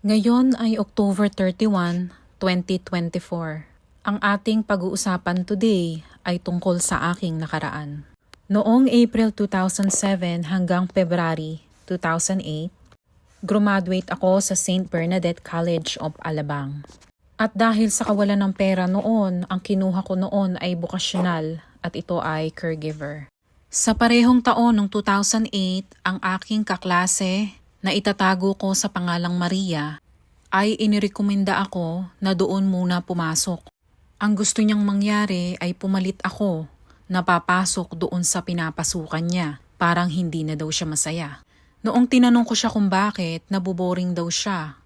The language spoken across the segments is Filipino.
Ngayon ay October 31, 2024. Ang ating pag-uusapan today ay tungkol sa aking nakaraan. Noong April 2007 hanggang February 2008, graduate ako sa St. Bernadette College of Alabang. At dahil sa kawalan ng pera noon, ang kinuha ko noon ay bukasyonal at ito ay caregiver. Sa parehong taon ng 2008, ang aking kaklase na itatago ko sa pangalang Maria ay inirekomenda ako na doon muna pumasok. Ang gusto niyang mangyari ay pumalit ako na papasok doon sa pinapasukan niya. Parang hindi na daw siya masaya. Noong tinanong ko siya kung bakit, nabuboring daw siya.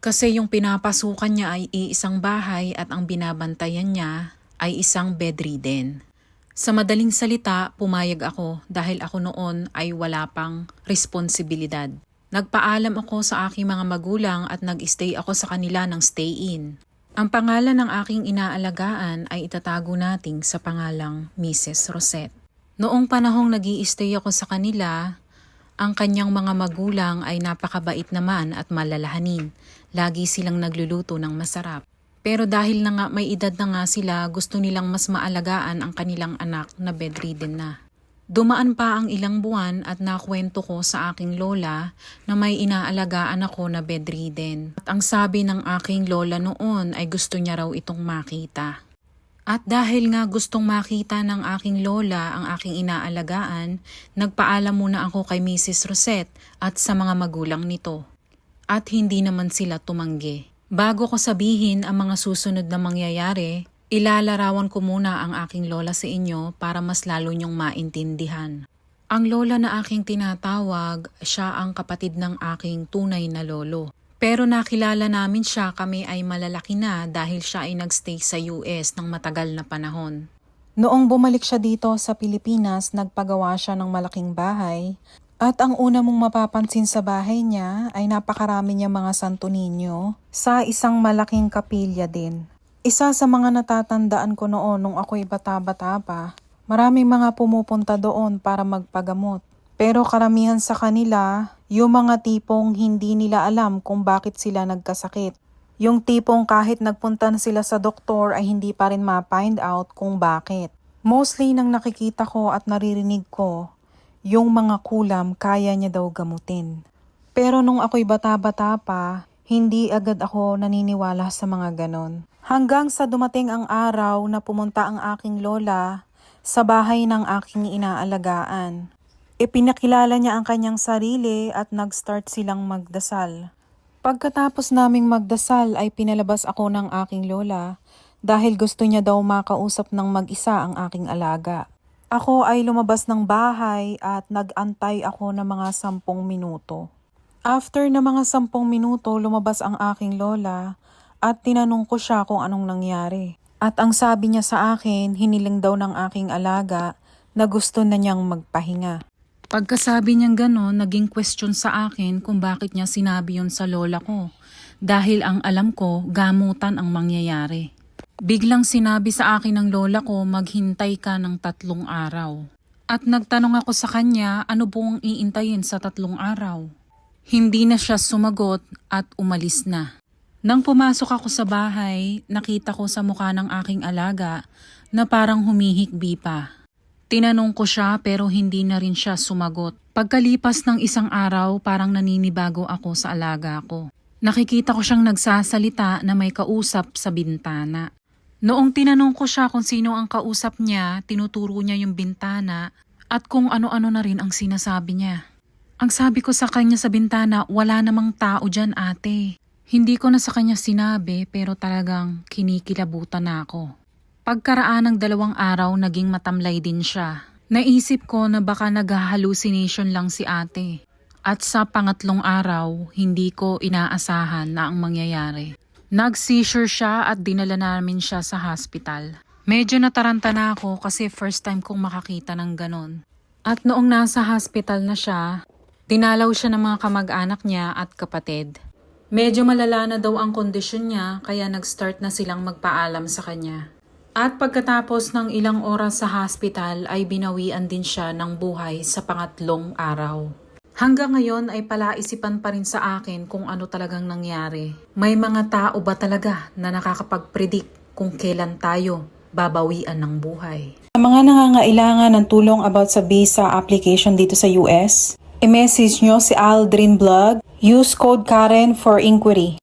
Kasi yung pinapasukan niya ay iisang bahay at ang binabantayan niya ay isang bedridden. Sa madaling salita, pumayag ako dahil ako noon ay wala pang responsibilidad. Nagpaalam ako sa aking mga magulang at nag-stay ako sa kanila ng stay-in. Ang pangalan ng aking inaalagaan ay itatago nating sa pangalang Mrs. Rosette. Noong panahong nag stay ako sa kanila, ang kanyang mga magulang ay napakabait naman at malalahanin. Lagi silang nagluluto ng masarap. Pero dahil na nga may edad na nga sila, gusto nilang mas maalagaan ang kanilang anak na bedridden na. Dumaan pa ang ilang buwan at nakwento ko sa aking lola na may inaalagaan ako na bedridden. At ang sabi ng aking lola noon ay gusto niya raw itong makita. At dahil nga gustong makita ng aking lola ang aking inaalagaan, nagpaalam muna ako kay Mrs. Rosette at sa mga magulang nito. At hindi naman sila tumanggi. Bago ko sabihin ang mga susunod na mangyayari, ilalarawan ko muna ang aking lola sa inyo para mas lalo niyong maintindihan. Ang lola na aking tinatawag, siya ang kapatid ng aking tunay na lolo. Pero nakilala namin siya kami ay malalaki na dahil siya ay nagstay sa US ng matagal na panahon. Noong bumalik siya dito sa Pilipinas, nagpagawa siya ng malaking bahay at ang una mong mapapansin sa bahay niya ay napakarami niya mga santo ninyo sa isang malaking kapilya din. Isa sa mga natatandaan ko noon nung ako'y bata-bata pa, maraming mga pumupunta doon para magpagamot. Pero karamihan sa kanila, yung mga tipong hindi nila alam kung bakit sila nagkasakit. Yung tipong kahit nagpunta na sila sa doktor ay hindi pa rin ma-find out kung bakit. Mostly nang nakikita ko at naririnig ko, yung mga kulam kaya niya daw gamutin. Pero nung ako'y bata-bata pa, hindi agad ako naniniwala sa mga ganon. Hanggang sa dumating ang araw na pumunta ang aking lola sa bahay ng aking inaalagaan. Ipinakilala niya ang kanyang sarili at nag-start silang magdasal. Pagkatapos naming magdasal ay pinalabas ako ng aking lola dahil gusto niya daw makausap ng mag-isa ang aking alaga. Ako ay lumabas ng bahay at nag-antay ako ng mga sampung minuto. After na mga sampung minuto, lumabas ang aking lola at tinanong ko siya kung anong nangyari. At ang sabi niya sa akin, hiniling daw ng aking alaga na gusto na niyang magpahinga. Pagkasabi niyang gano'n, naging question sa akin kung bakit niya sinabi yon sa lola ko. Dahil ang alam ko, gamutan ang mangyayari. Biglang sinabi sa akin ng lola ko, maghintay ka ng tatlong araw. At nagtanong ako sa kanya, ano pong iintayin sa tatlong araw? Hindi na siya sumagot at umalis na. Nang pumasok ako sa bahay, nakita ko sa mukha ng aking alaga na parang humihikbi pa. Tinanong ko siya pero hindi na rin siya sumagot. Pagkalipas ng isang araw, parang naninibago ako sa alaga ko. Nakikita ko siyang nagsasalita na may kausap sa bintana. Noong tinanong ko siya kung sino ang kausap niya, tinuturo niya yung bintana at kung ano-ano na rin ang sinasabi niya. Ang sabi ko sa kanya sa bintana, wala namang tao dyan ate. Hindi ko na sa kanya sinabi pero talagang kinikilabutan na ako. Pagkaraan ng dalawang araw naging matamlay din siya. Naisip ko na baka nag-hallucination lang si ate. At sa pangatlong araw, hindi ko inaasahan na ang mangyayari. Nag-seizure siya at dinala namin siya sa hospital. Medyo nataranta na ako kasi first time kong makakita ng ganon. At noong nasa hospital na siya, Tinalaw siya ng mga kamag-anak niya at kapatid. Medyo malala na daw ang kondisyon niya kaya nag-start na silang magpaalam sa kanya. At pagkatapos ng ilang oras sa hospital ay binawian din siya ng buhay sa pangatlong araw. Hanggang ngayon ay palaisipan pa rin sa akin kung ano talagang nangyari. May mga tao ba talaga na nakakapag-predict kung kailan tayo babawian ng buhay? Sa mga nangangailangan ng tulong about sa visa application dito sa US, I-message nyo si Aldrin Blog. Use code Karen for inquiry.